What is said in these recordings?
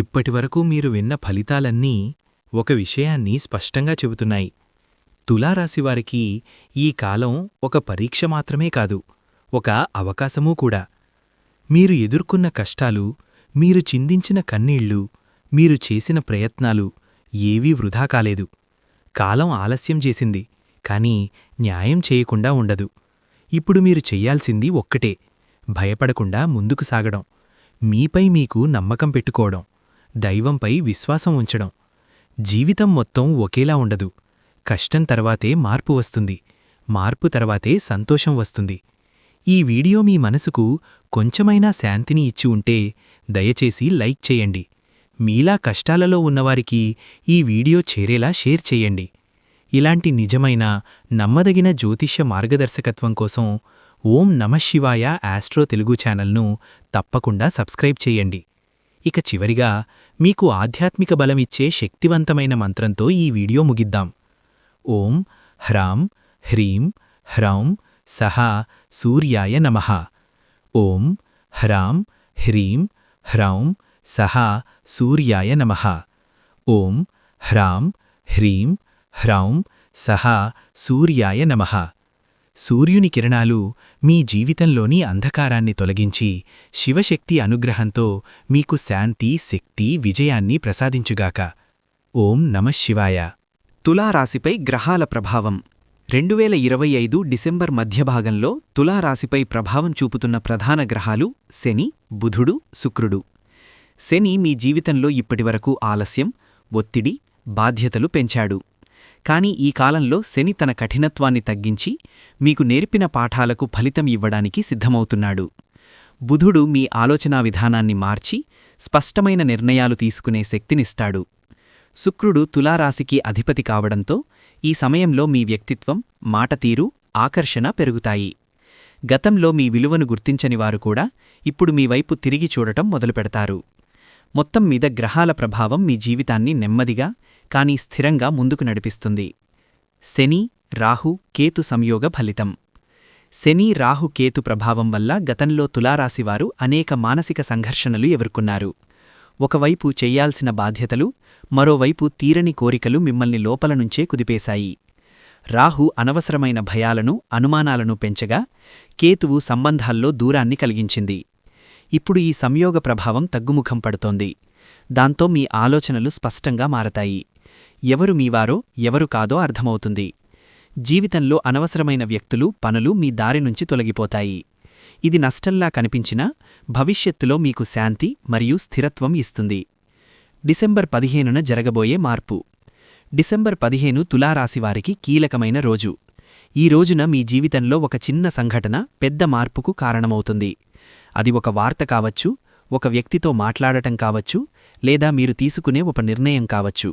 ఇప్పటివరకు మీరు విన్న ఫలితాలన్నీ ఒక విషయాన్ని స్పష్టంగా చెబుతున్నాయి. తులారాశివారికి ఈ కాలం ఒక పరీక్ష మాత్రమే కాదు ఒక అవకాశమూ కూడా. మీరు ఎదుర్కొన్న కష్టాలు మీరు చిందించిన కన్నీళ్ళు మీరు చేసిన ప్రయత్నాలు ఏవీ వృధా కాలేదు. కాలం ఆలస్యం చేసింది కాని న్యాయం చేయకుండా ఉండదు. ఇప్పుడు మీరు చెయ్యాల్సింది ఒక్కటే భయపడకుండా ముందుకు సాగడం మీపై మీకు నమ్మకం పెట్టుకోవడం. దైవంపై విశ్వాసం ఉంచడం. జీవితం మొత్తం ఒకేలా ఉండదు. కష్టం తర్వాతే మార్పు వస్తుంది. మార్పు తర్వాతే సంతోషం వస్తుంది. ఈ వీడియో మీ మనసుకు కొంచెమైనా శాంతిని ఇచ్చి ఉంటే దయచేసి లైక్ చేయండి. మీలా కష్టాలలో ఉన్నవారికి ఈ వీడియో చేరేలా షేర్ చేయండి. ఇలాంటి నిజమైన నమ్మదగిన జ్యోతిష్య మార్గదర్శకత్వం కోసం ఓం నమశివాయ ఆస్ట్రో తెలుగు ఛానల్ను తప్పకుండా సబ్స్క్రైబ్ చేయండి. ఇక చివరిగా మీకు ఆధ్యాత్మిక బలమిచ్చే శక్తివంతమైన మంత్రంతో ఈ వీడియో ముగిద్దాం. ఓం హ్రాం హ్రీం హ్రౌం సహా సూర్యాయ నమః. ఓం హ్రాం హ్రీం హ్రౌం సహా సూర్యాయ నమః. ఓం హ్రాం హ్రీం హ్రౌం సహా సూర్యాయ నమః. సూర్యుని కిరణాలు మీ జీవితంలోని అంధకారాన్ని తొలగించి శివశక్తి అనుగ్రహంతో మీకు శాంతి శక్తి విజయాన్ని ప్రసాదించుగాక. ఓం నమశివాయ తులారాశిపై గ్రహాల ప్రభావం. రెండు వేల ఇరవై ఐదు డిసెంబర్ మధ్యభాగంలో తులారాశిపై ప్రభావం చూపుతున్న ప్రధాన గ్రహాలు శని బుధుడు శుక్రుడు. శని మీ జీవితంలో ఇప్పటివరకు ఆలస్యం ఒత్తిడి బాధ్యతలు పెంచాడు. కాని ఈ కాలంలో శని తన కఠినత్వాన్ని తగ్గించి మీకు నేర్పిన పాఠాలకు ఫలితం ఇవ్వడానికి సిద్ధమవుతున్నాడు. బుధుడు మీ ఆలోచనా విధానాన్ని మార్చి స్పష్టమైన నిర్ణయాలు తీసుకునే శక్తినిస్తాడు. శుక్రుడు తులారాశికి అధిపతి కావడంతో ఈ సమయంలో మీ వ్యక్తిత్వం మాటతీరు ఆకర్షణ పెరుగుతాయి. గతంలో మీ విలువను గుర్తించని వారు కూడా ఇప్పుడు మీ వైపు తిరిగి చూడటం మొదలుపెడతారు. మొత్తం మీద గ్రహాల ప్రభావం మీ జీవితాన్ని నెమ్మదిగా కానీ స్థిరంగా ముందుకు నడిపిస్తుంది. శని రాహు కేతు సంయోగ ఫలితం. శని రాహు కేతు ప్రభావం వల్ల గతంలో తులారాశివారు అనేక మానసిక సంఘర్షణలు ఎదుర్కొన్నారు. ఒకవైపు చెయ్యాల్సిన బాధ్యతలు మరోవైపు తీరని కోరికలు మిమ్మల్ని లోపల నుంచే కుదిపేశాయి. రాహు అనవసరమైన భయాలను అనుమానాలను పెంచగా కేతువు సంబంధాల్లో దూరాన్ని కలిగించింది. ఇప్పుడు ఈ సంయోగ ప్రభావం తగ్గుముఖం పడుతోంది. దాంతో మీ ఆలోచనలు స్పష్టంగా మారతాయి. ఎవరు మీవారో ఎవరు కాదో అర్థమవుతుంది. జీవితంలో అనవసరమైన వ్యక్తులు పనులు మీ దారి నుంచి తొలగిపోతాయి. ఇది నష్టంలా కనిపించినా భవిష్యత్తులో మీకు శాంతి మరియు స్థిరత్వం ఇస్తుంది. డిసెంబర్ పదిహేనున జరగబోయే మార్పు. డిసెంబర్ పదిహేను తులారాశివారికి కీలకమైన రోజు. ఈ రోజున మీ జీవితంలో ఒక చిన్న సంఘటన పెద్ద మార్పుకు కారణమవుతుంది. అది ఒక వార్త కావచ్చు ఒక వ్యక్తితో మాట్లాడటం కావచ్చు లేదా మీరు తీసుకునే ఒక నిర్ణయం కావచ్చు.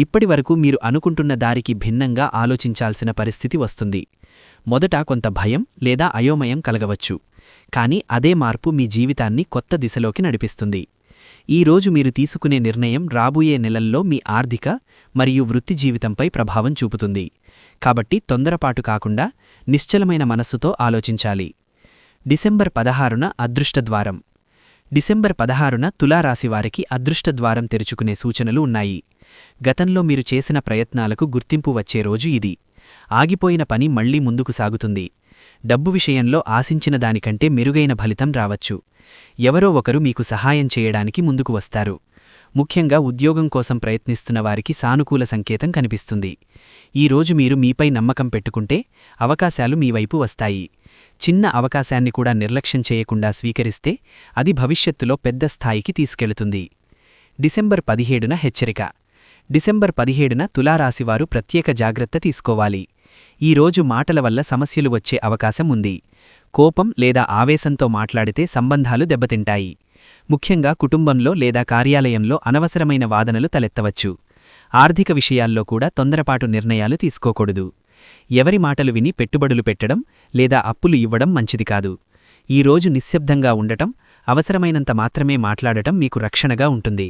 ఇప్పటివరకు మీరు అనుకుంటున్న దారికి భిన్నంగా ఆలోచించాల్సిన పరిస్థితి వస్తుంది. మొదట కొంత భయం లేదా అయోమయం కలగవచ్చు. కాని అదే మార్పు మీ జీవితాన్ని కొత్త దిశలోకి నడిపిస్తుంది. ఈ రోజు మీరు తీసుకునే నిర్ణయం రాబోయే నెలల్లో మీ ఆర్థిక మరియు వృత్తి జీవితంపై ప్రభావం చూపుతుంది. కాబట్టి తొందరపాటు కాకుండా నిశ్చలమైన మనస్సుతో ఆలోచించాలి. డిసెంబర్ పదహారున అదృష్టద్వారం డిసెంబర్ పదహారున తులారాశివారికి అదృష్టద్వారం తెరుచుకునే సూచనలు ఉన్నాయి. గతంలో మీరు చేసిన ప్రయత్నాలకు గుర్తింపు వచ్చే రోజు ఇది. ఆగిపోయిన పని మళ్ళీ ముందుకు సాగుతుంది. డబ్బు విషయంలో ఆశించిన దానికంటే మెరుగైన ఫలితం రావచ్చు. ఎవరో ఒకరు మీకు సహాయం చేయడానికి ముందుకు వస్తారు. ముఖ్యంగా ఉద్యోగం కోసం ప్రయత్నిస్తున్న వారికి సానుకూల సంకేతం కనిపిస్తుంది. ఈరోజు మీరు మీపై నమ్మకం పెట్టుకుంటే అవకాశాలు మీ వైపు వస్తాయి. చిన్న అవకాశాన్ని కూడా నిర్లక్ష్యం చేయకుండా స్వీకరిస్తే అది భవిష్యత్తులో పెద్ద స్థాయికి తీసుకెళుతుంది. డిసెంబర్ పదిహేడున హెచ్చరిక. డిసెంబర్ పదిహేడున తులారాశివారు ప్రత్యేక జాగ్రత్త తీసుకోవాలి. ఈ రోజు మాటల వల్ల సమస్యలు వచ్చే అవకాశం ఉంది. కోపం లేదా ఆవేశంతో మాట్లాడితే సంబంధాలు దెబ్బతింటాయి. ముఖ్యంగా కుటుంబంలో లేదా కార్యాలయంలో అనవసరమైన వాదనలు తలెత్తవచ్చు. ఆర్థిక విషయాల్లో కూడా తొందరపాటు నిర్ణయాలు తీసుకోకూడదు. ఎవరి మాటలు విని పెట్టుబడులు పెట్టడం లేదా అప్పులు ఇవ్వడం మంచిది కాదు. ఈ రోజు నిశ్శబ్దంగా ఉండటం అవసరమైనంత మాత్రమే మాట్లాడటం మీకు రక్షణగా ఉంటుంది.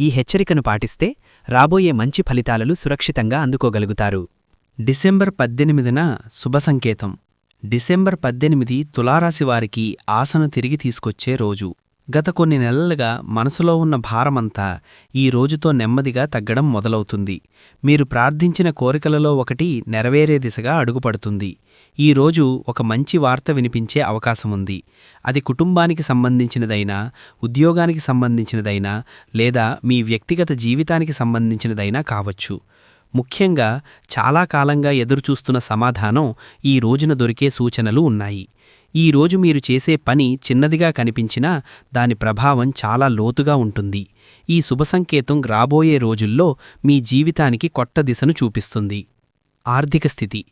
ఈ హెచ్చరికను పాటిస్తే రాబోయే మంచి ఫలితాలను సురక్షితంగా అందుకోగలుగుతారు. డిసెంబర్ పద్దెనిమిదిన శుభ సంకేతం. డిసెంబర్ పద్దెనిమిది తులారాశివారికి ఆశను తిరిగి తీసుకొచ్చే రోజు. గత కొన్ని నెలలుగా మనసులో ఉన్న భారమంతా ఈ రోజుతో నెమ్మదిగా తగ్గడం మొదలవుతుంది. మీరు ప్రార్థించిన కోరికలలో ఒకటి నెరవేరే దిశగా అడుగుపడుతుంది. ఈ రోజు ఒక మంచి వార్త వినిపించే అవకాశముంది. అది కుటుంబానికి సంబంధించినదైనా ఉద్యోగానికి సంబంధించినదైనా లేదా మీ వ్యక్తిగత జీవితానికి సంబంధించినదైనా కావచ్చు. ముఖ్యంగా చాలా కాలంగా ఎదురుచూస్తున్న సమాధానం ఈ రోజున దొరికే సూచనలు ఉన్నాయి. ఈ రోజు మీరు చేసే పని చిన్నదిగా కనిపించినా దాని ప్రభావం చాలా లోతుగా ఉంటుంది. ఈ శుభ సంకేతం రాబోయే రోజుల్లో మీ జీవితానికి కొత్త దిశను చూపిస్తుంది. ఆర్థిక స్థితి.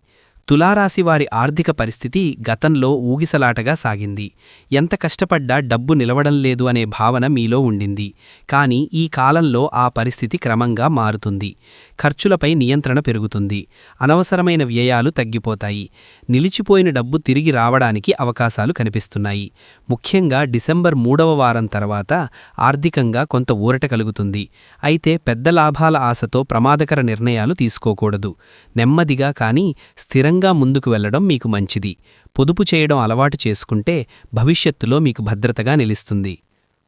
తులారాశి వారి ఆర్థిక పరిస్థితి గతంలో ఊగిసలాటగా సాగింది. ఎంత కష్టపడ్డా డబ్బు నిలవడం లేదు అనే భావన మీలో ఉండింది. కానీ ఈ కాలంలో ఆ పరిస్థితి క్రమంగా మారుతుంది. ఖర్చులపై నియంత్రణ పెరుగుతుంది. అనవసరమైన వ్యయాలు తగ్గిపోతాయి. నిలిచిపోయిన డబ్బు తిరిగి రావడానికి అవకాశాలు కనిపిస్తున్నాయి. ముఖ్యంగా డిసెంబర్ మూడవ వారం తర్వాత ఆర్థికంగా కొంత ఊరట కలుగుతుంది. అయితే పెద్ద లాభాల ఆశతో ప్రమాదకర నిర్ణయాలు తీసుకోకూడదు. నెమ్మదిగా కానీ స్థిరంగా ముందుకు వెళ్ళడం మీకు మంచిది. పొదుపు చేయడం అలవాటు చేసుకుంటే భవిష్యత్తులో మీకు భద్రతగా నిలుస్తుంది.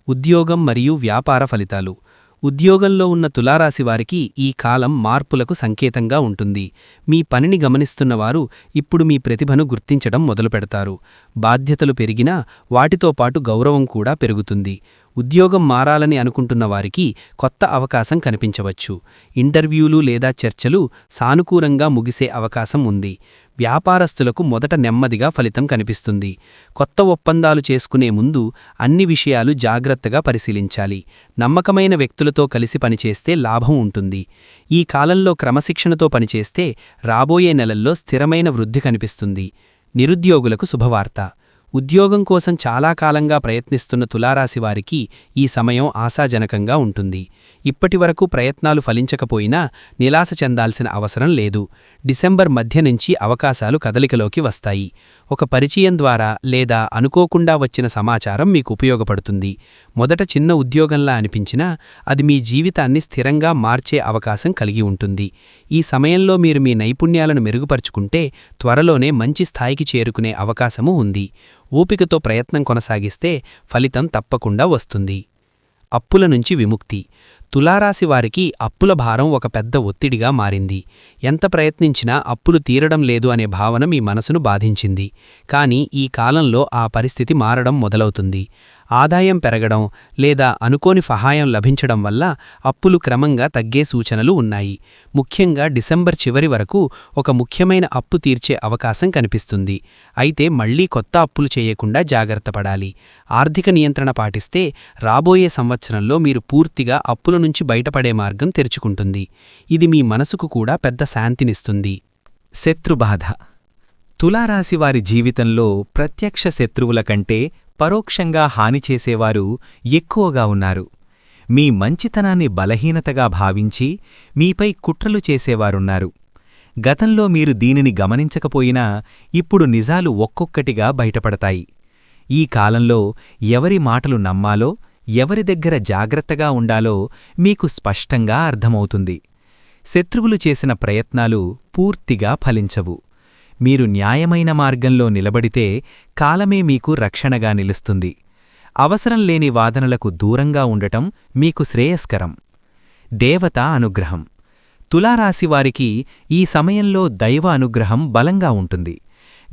ఉద్యోగం మరియు వ్యాపార ఫలితాలు. ఉద్యోగంలో ఉన్న తులారాశి వారికి ఈ కాలం మార్పులకు సంకేతంగా ఉంటుంది. మీ పనిని గమనిస్తున్నవారు ఇప్పుడు మీ ప్రతిభను గుర్తించడం మొదలుపెడతారు. బాధ్యతలు పెరిగినా వాటితో పాటు గౌరవం కూడా పెరుగుతుంది. ఉద్యోగం మారాలని అనుకుంటున్న వారికి కొత్త అవకాశం కనిపించవచ్చు. ఇంటర్వ్యూలు లేదా చర్చలు సానుకూలంగా ముగిసే అవకాశం ఉంది. వ్యాపారస్తులకు మొదట నెమ్మదిగా ఫలితం కనిపిస్తుంది. కొత్త ఒప్పందాలు చేసుకునే ముందు అన్ని విషయాలు జాగ్రత్తగా పరిశీలించాలి. నమ్మకమైన వ్యక్తులతో కలిసి పనిచేస్తే లాభం ఉంటుంది. ఈ కాలంలో క్రమశిక్షణతో పనిచేస్తే రాబోయే నెలల్లో స్థిరమైన వృద్ధి కనిపిస్తుంది. నిరుద్యోగులకు శుభవార్త. ఉద్యోగం కోసం చాలా కాలంగా ప్రయత్నిస్తున్న తులారాశి వారికి ఈ సమయం ఆశాజనకంగా ఉంటుంది. ఇప్పటివరకు ప్రయత్నాలు ఫలించకపోయినా నిలాస చెందాల్సిన అవసరం లేదు. డిసెంబర్ మధ్య నుంచి అవకాశాలు కదలికలోకి వస్తాయి. ఒక పరిచయం ద్వారా లేదా అనుకోకుండా వచ్చిన సమాచారం మీకు ఉపయోగపడుతుంది. మొదట చిన్న ఉద్యోగంలా అనిపించినా అది మీ జీవితాన్ని స్థిరంగా మార్చే అవకాశం కలిగి ఉంటుంది. ఈ సమయంలో మీరు మీ నైపుణ్యాలను మెరుగుపరుచుకుంటే త్వరలోనే మంచి స్థాయికి చేరుకునే అవకాశము ఉంది. ఊపికతో ప్రయత్నం కొనసాగిస్తే ఫలితం తప్పకుండా వస్తుంది. అప్పుల నుంచి విముక్తి. తులారాశి వారికి అప్పుల భారం ఒక పెద్ద ఒత్తిడిగా మారింది. ఎంత ప్రయత్నించినా అప్పులు తీరడం లేదు అనే భావన మీ మనసును బాధించింది. కానీ ఈ కాలంలో ఆ పరిస్థితి మారడం మొదలవుతుంది. ఆదాయం పెరగడం లేదా అనుకోని సహాయం లభించడం వల్ల అప్పులు క్రమంగా తగ్గే సూచనలు ఉన్నాయి. ముఖ్యంగా డిసెంబర్ చివరి వరకు ఒక ముఖ్యమైన అప్పు తీర్చే అవకాశం కనిపిస్తుంది. అయితే మళ్ళీ కొత్త అప్పులు చేయకుండా జాగ్రత్తపడాలి ఆర్థిక నియంత్రణ పాటిస్తే రాబోయే సంవత్సరంలో మీరు పూర్తిగా అప్పుల నుంచి బయటపడే మార్గం తెరుచుకుంటుంది. ఇది మీ మనసుకు కూడా పెద్ద శాంతినిస్తుంది. శత్రుబాధ. తులారాశివారి జీవితంలో ప్రత్యక్ష శత్రువుల కంటే పరోక్షంగా హాని చేసేవారు ఎక్కువగా ఉన్నారు. మీ మంచితనాన్ని బలహీనతగా భావించి మీపై కుట్రలు చేసేవారున్నారు. గతంలో మీరు దీనిని గమనించకపోయినా ఇప్పుడు నిజాలు ఒక్కొక్కటిగా బయటపడతాయి. ఈ కాలంలో ఎవరి మాటలు నమ్మాలో ఎవరి దగ్గర జాగ్రత్తగా ఉండాలో మీకు స్పష్టంగా అర్థమవుతుంది. శత్రువులు చేసిన ప్రయత్నాలు పూర్తిగా ఫలించవు. మీరు న్యాయమైన మార్గంలో నిలబడితే కాలమే మీకు రక్షణగా నిలుస్తుంది. అవసరం లేని వాదనలకు దూరంగా ఉండటం మీకు శ్రేయస్కరం. దేవత అనుగ్రహం. తులారాశివారికి ఈ సమయంలో దైవ అనుగ్రహం బలంగా ఉంటుంది.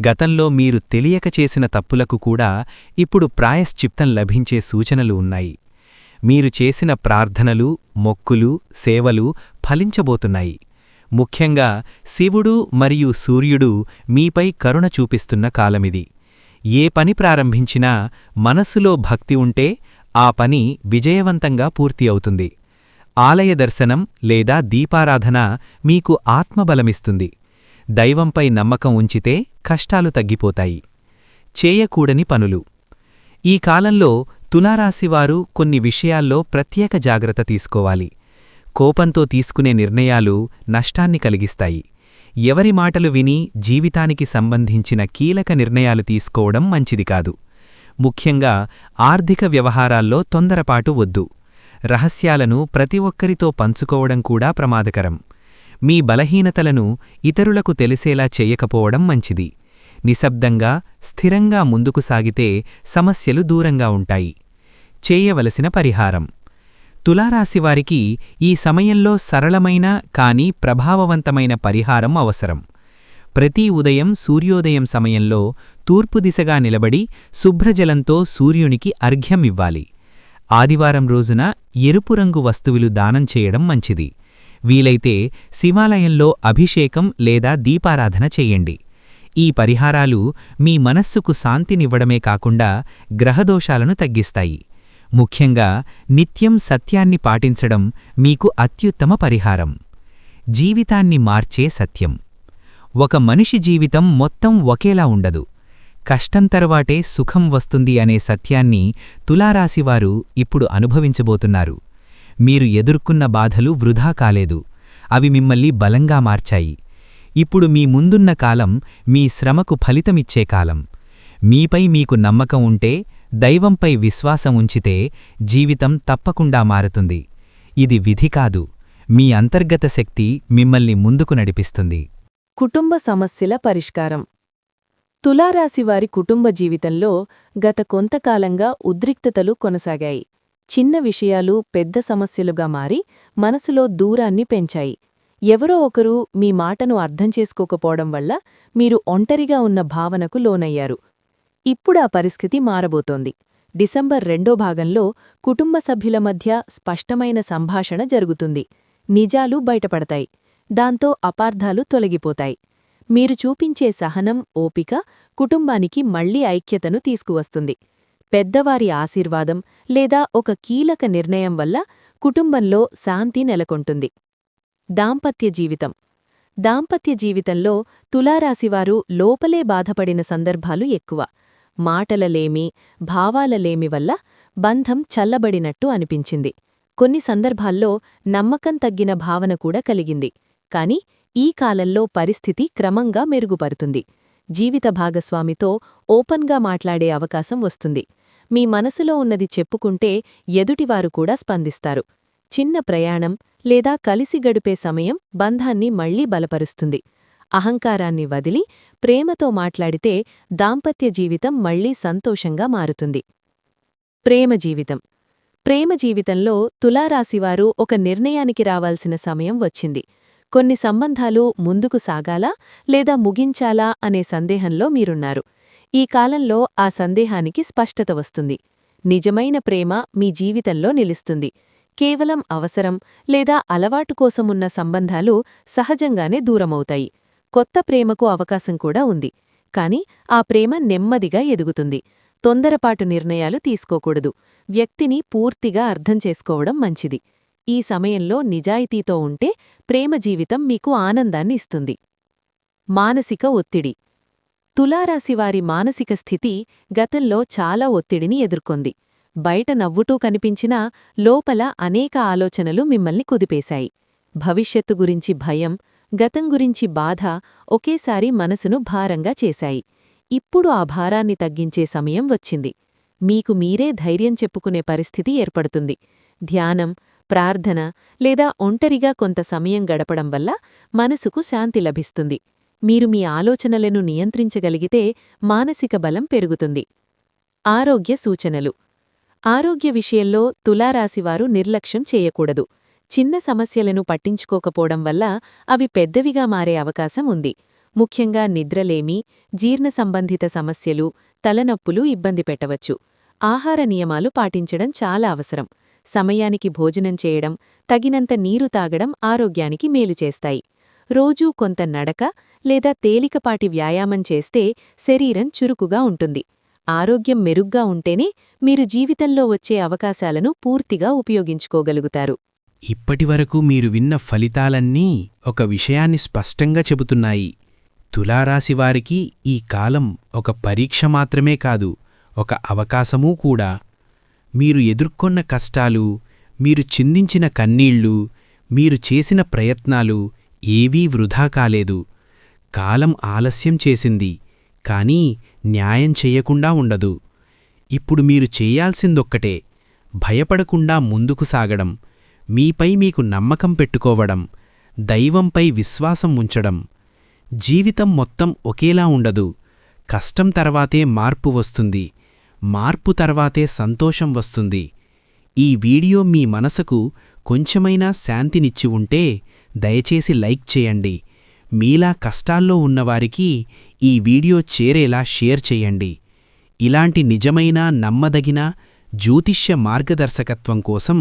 గతంలో మీరు తెలియక చేసిన తప్పులకు కూడా ఇప్పుడు ప్రాయశ్చిప్తం లభించే సూచనలు ఉన్నాయి. మీరు చేసిన ప్రార్థనలు మొక్కులు సేవలు ఫలించబోతున్నాయి. ముఖ్యంగా శివుడు మరియు సూర్యుడు మీపై కరుణ చూపిస్తున్న కాలమిది. ఏ పని ప్రారంభించినా మనస్సులో భక్తి ఉంటే ఆ పని విజయవంతంగా పూర్తి అవుతుంది. ఆలయ దర్శనం లేదా దీపారాధన మీకు ఆత్మబలమిస్తుంది. దైవంపై నమ్మకం ఉంచితే కష్టాలు తగ్గిపోతాయి. చేయకూడని పనులు. ఈ కాలంలో తులారాశివారు కొన్ని విషయాల్లో ప్రత్యేక జాగ్రత్త తీసుకోవాలి. కోపంతో తీసుకునే నిర్ణయాలు నష్టాన్ని కలిగిస్తాయి. ఎవరి మాటలు విని జీవితానికి సంబంధించిన కీలక నిర్ణయాలు తీసుకోవడం మంచిది కాదు. ముఖ్యంగా ఆర్థిక వ్యవహారాల్లో తొందరపాటు వద్దు. రహస్యాలను ప్రతి ఒక్కరితో పంచుకోవడం కూడా ప్రమాదకరం. మీ బలహీనతలను ఇతరులకు తెలిసేలా చేయకపోవడం మంచిది. నిశ్శబ్దంగా స్థిరంగా ముందుకు సాగితే సమస్యలు దూరంగా ఉంటాయి. చేయవలసిన పరిహారం. తులారాశివారికి ఈ సమయంలో సరళమైన కాని ప్రభావవంతమైన పరిహారం అవసరం. ప్రతి ఉదయం సూర్యోదయం సమయంలో తూర్పు దిశగా నిలబడి శుభ్రజలంతో సూర్యునికి అర్ఘ్యం ఇవ్వాలి. ఆదివారం రోజున ఎరుపు రంగు వస్తువులు దానం చేయడం మంచిది. వీలైతే శివాలయంలో అభిషేకం లేదా దీపారాధన చెయ్యండి ఈ పరిహారాలు మీ మనస్సుకు శాంతినివ్వడమే కాకుండా గ్రహదోషాలను తగ్గిస్తాయి. ముఖ్యంగా నిత్యం సత్యాన్ని పాటించడం మీకు అత్యుత్తమ పరిహారం. జీవితాన్ని మార్చే సత్యం. ఒక మనిషి జీవితం మొత్తం ఒకేలా ఉండదు. కష్టం తర్వాటే సుఖం వస్తుంది అనే సత్యాన్ని తులారాశివారు ఇప్పుడు అనుభవించబోతున్నారు. మీరు ఎదుర్కొన్న బాధలు వృధా కాలేదు. అవి మిమ్మల్ని బలంగా మార్చాయి. ఇప్పుడు మీ ముందున్న కాలం మీ శ్రమకు ఫలితమిచ్చే కాలం. మీపై మీకు నమ్మకం ఉంటే దైవంపై విశ్వాసం ఉంచితే జీవితం తప్పకుండా మారుతుంది. ఇది విధి కాదు. మీ అంతర్గత శక్తి మిమ్మల్ని ముందుకు నడిపిస్తుంది. కుటుంబ సమస్యల పరిష్కారం. తులారాశివారి కుటుంబ జీవితంలో గత కొంతకాలంగా ఉద్రిక్తతలు కొనసాగాయి. చిన్న విషయాలు పెద్ద సమస్యలుగా మారి మనసులో దూరాన్ని పెంచాయి. ఎవరో ఒకరు మీ మాటను అర్థం చేసుకోకపోవడం వల్ల మీరు ఒంటరిగా ఉన్న భావనకు లోనయ్యారు. ఇప్పుడా పరిస్థితి మారబోతోంది. డిసెంబర్ రెండో భాగంలో కుటుంబ సభ్యుల మధ్య స్పష్టమైన సంభాషణ జరుగుతుంది. నిజాలు బయటపడతాయి. దాంతో అపార్థాలు తొలగిపోతాయి. మీరు చూపించే సహనం ఓపిక కుటుంబానికి మళ్ళీ ఐక్యతను తీసుకువస్తుంది. పెద్దవారి ఆశీర్వాదం లేదా ఒక కీలక నిర్ణయం వల్ల కుటుంబంలో శాంతి నెలకొంటుంది. దాంపత్య జీవితం. దాంపత్య జీవితంలో తులారాశివారు లోపలే బాధపడిన సందర్భాలు ఎక్కువ. మాటలలేమి భావాలలేమి వల్ల బంధం చల్లబడినట్టు అనిపించింది. కొన్ని సందర్భాల్లో నమ్మకం తగ్గిన భావన కూడా కలిగింది. కాని ఈ కాలంలో పరిస్థితి క్రమంగా మెరుగుపరుతుంది జీవిత భాగస్వామితో ఓపెన్గా మాట్లాడే అవకాశం వస్తుంది. మీ మనసులో ఉన్నది చెప్పుకుంటే ఎదుటివారు కూడా స్పందిస్తారు. చిన్న ప్రయాణం లేదా కలిసి గడిపే సమయం బంధాన్ని మళ్ళీ బలపరుస్తుంది. అహంకారాన్ని వదిలి ప్రేమతో మాట్లాడితే దాంపత్య జీవితం మళ్ళీ సంతోషంగా మారుతుంది. ప్రేమ జీవితం. ప్రేమ జీవితంలో తులారాశివారు ఒక నిర్ణయానికి రావాల్సిన సమయం వచ్చింది. కొన్ని సంబంధాలు ముందుకు సాగాలా లేదా ముగించాలా అనే సందేహంలో మీరున్నారు. ఈ కాలంలో ఆ సందేహానికి స్పష్టత వస్తుంది. నిజమైన ప్రేమ మీ జీవితంలో నిలుస్తుంది. కేవలం అవసరం లేదా అలవాటు కోసమున్న సంబంధాలు సహజంగానే దూరమవుతాయి. కొత్త ప్రేమకు అవకాశం కూడా ఉంది. కాని ఆ ప్రేమ నెమ్మదిగా ఎదుగుతుంది. తొందరపాటు నిర్ణయాలు తీసుకోకూడదు. వ్యక్తిని పూర్తిగా అర్థం చేసుకోవడం మంచిది. ఈ సమయంలో నిజాయితీతో ఉంటే ప్రేమ జీవితం మీకు ఆనందాన్ని ఇస్తుంది. మానసిక ఒత్తిడి. తులారాశివారి మానసిక స్థితి గతంలో చాలా ఒత్తిడిని ఎదుర్కొంది. బయట నవ్వుటూ కనిపించినా లోపల అనేక ఆలోచనలు మిమ్మల్ని కుదిపేశాయి. భవిష్యత్తు గురించి భయం గతం గురించి బాధ ఒకేసారి మనసును భారంగా చేశాయి. ఇప్పుడు ఆ భారాన్ని తగ్గించే సమయం వచ్చింది. మీకు మీరే ధైర్యం చెప్పుకునే పరిస్థితి ఏర్పడుతుంది. ధ్యానం ప్రార్థన లేదా ఒంటరిగా కొంత సమయం గడపడం వల్ల మనసుకు శాంతి లభిస్తుంది. మీరు మీ ఆలోచనలను నియంత్రించగలిగితే మానసిక బలం పెరుగుతుంది. ఆరోగ్య సూచనలు. ఆరోగ్య విషయంలో తులారాశివారు నిర్లక్ష్యం చేయకూడదు. చిన్న సమస్యలను పట్టించుకోకపోవడం వల్ల అవి పెద్దవిగా మారే అవకాశం ఉంది. ముఖ్యంగా నిద్రలేమి జీర్ణ సంబంధిత సమస్యలు తలనొప్పులు ఇబ్బంది పెట్టవచ్చు. ఆహార నియమాలు పాటించడం చాలా అవసరం. సమయానికి భోజనం చేయడం తగినంత నీరు తాగడం ఆరోగ్యానికి మేలు చేస్తాయి. రోజూ కొంత నడక లేదా తేలికపాటి వ్యాయామం చేస్తే శరీరం చురుకుగా ఉంటుంది. ఆరోగ్యం మెరుగ్గా ఉంటేనే మీరు జీవితంలో వచ్చే అవకాశాలను పూర్తిగా ఉపయోగించుకోగలుగుతారు. ఇప్పటివరకు మీరు విన్న ఫలితాలన్నీ ఒక విషయాన్ని స్పష్టంగా చెబుతున్నాయి. తులారాశివారికి ఈ కాలం ఒక పరీక్ష మాత్రమే కాదు ఒక అవకాశమూ కూడా. మీరు ఎదుర్కొన్న కష్టాలు మీరు చిందించిన కన్నీళ్ళు మీరు చేసిన ప్రయత్నాలు ఏవీ వృధా కాలేదు. కాలం ఆలస్యం చేసింది కానీ న్యాయం చెయ్యకుండా ఉండదు. ఇప్పుడు మీరు చేయాల్సిందొక్కటే భయపడకుండా ముందుకు సాగడం మీపై మీకు నమ్మకం పెట్టుకోవడం దైవంపై విశ్వాసం ఉంచడం జీవితం మొత్తం ఒకేలా ఉండదు. కష్టం తర్వాతే మార్పు వస్తుంది. మార్పు తర్వాతే సంతోషం వస్తుంది. ఈ వీడియో మీ మనసుకు కొంచెమైనా శాంతినిచ్చి ఉంటే దయచేసి లైక్ చేయండి. మీలా కష్టాల్లో ఉన్నవారికి ఈ వీడియో చేరేలా షేర్ చేయండి. ఇలాంటి నిజమైన నమ్మదగిన జ్యోతిష్య మార్గదర్శకత్వం కోసం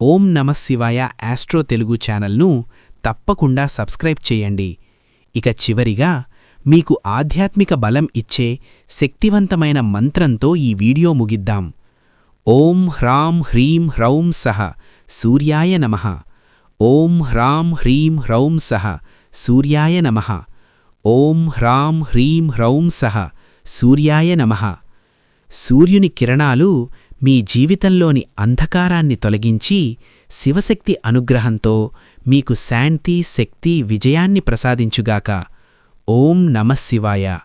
ఓం నమశివాయ ఆస్ట్రో తెలుగు ఛానల్ను తప్పకుండా సబ్స్క్రైబ్ చేయండి. ఇక చివరిగా మీకు ఆధ్యాత్మిక బలం ఇచ్చే శక్తివంతమైన మంత్రంతో ఈ వీడియో ముగిద్దాం. ఓం హ్రాం హ్రీం హ్రౌం సహ సూర్యాయ నమః. ఓం హ్రాం హ్రీం హ్రౌం సహ సూర్యాయ నమః. ఓం హ్రాం హ్రీం హ్రౌం సహ సూర్యాయ నమః. సూర్యుని కిరణాలు మీ జీవితంలోని అంధకారాన్ని తొలగించి శివశక్తి అనుగ్రహంతో మీకు శాంతి శక్తి విజయాన్ని ప్రసాదించుగాక. ఓం నమశివాయ